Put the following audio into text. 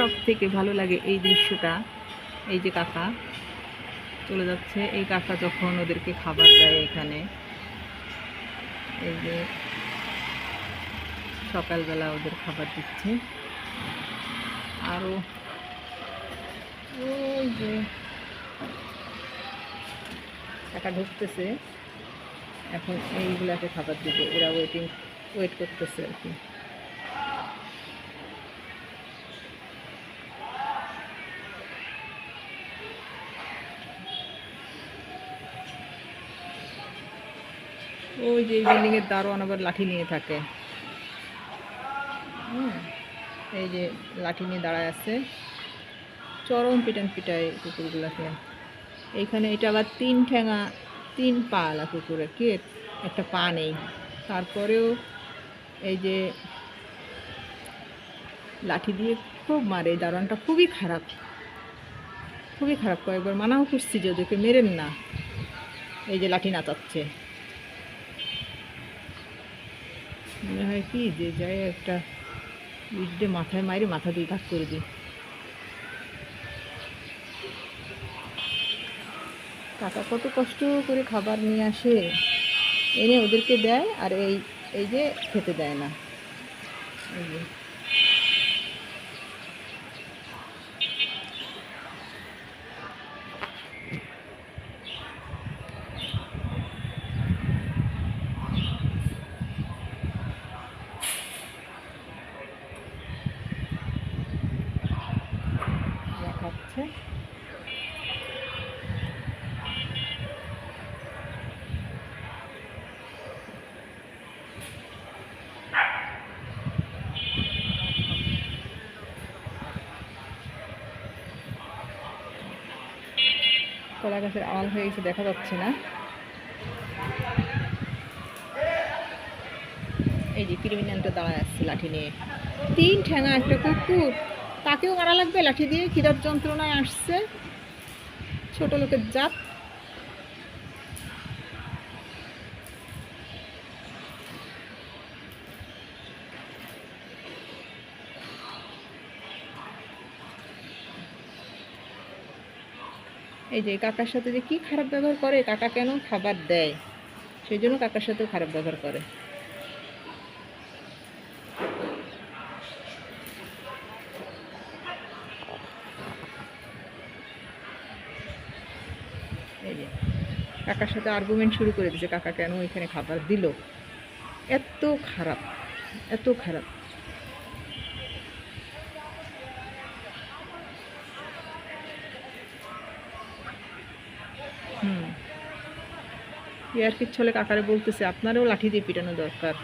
সব থেকে ভালো লাগে এই দৃশ্যটা, এই যে কাকা চলে যাচ্ছে। এই কাকা যখন ওদেরকে খাবার দেয় এখানে, এই যে সকালবেলা ওদের খাবার দিচ্ছে। আরও ওই যে টাকা ঢুকতেছে। এখন এইগুলাকে খাবার দিবে, এরা ওয়েটিং ওয়েট করতেছে আর কি। ওই যে বিল্ডিং এর দারোয়ান আবার লাঠি নিয়ে থাকে। এই যে লাঠি নিয়ে দাঁড়ায় আছে। চরম পিটান পিটায় কুকুরগুলাকে এইখানে এটা আবার তিন ঠেঙা, তিন পা আলা কুকুরের, কি একটা পা নেই। তারপরেও এই যে লাঠি দিয়ে খুব মারে। এই দারোয়ানটা খুবই খারাপ। খুবই খারাপ। কয়েকবার মানাও করছি যে ওদেরকে মেরেন না। এই যে লাঠি নাচাচ্ছে। মনে হয় কি যে যাই একটা ইট মাথায় মারি মাথা দিয়ে কাজ করে দিই। কাকা কত কষ্ট করে খাবার নিয়ে আসে। এনে ওদেরকে দেয় আর এই এই যে খেতে দেয় না। এই যে। খাচ্ছে কলা গাছের আল হয়ে গেছে দেখা যাচ্ছে না। এই যে ক্রিমিনালটা দাঁড়ায় আসছে লাঠি নিয়ে। তিন ঠ্যাঙা একটা কুকুর। তাকেও মারা লাগবে? লাঠি দিয়ে খিদার যন্ত্রণায় আসছে। ছোট লোকের জাত। এই যে কাকার সাথে যে কি খারাপ ব্যবহার করে, কাকা কেন খাবার দেয়? সেই জন্য কাকার সাথেও খারাপ ব্যবহার করে। এই যে কাকার সাথে আর্গুমেন্ট শুরু করে দিয়েছে, কাকা কেন এখানে খাবার দিল? এত খারাপ এত খারাপ। হুম। ইয়ার কি ছলে কাকারে বলতেছে, আপনারও লাঠি দিয়ে পিটানো দরকার।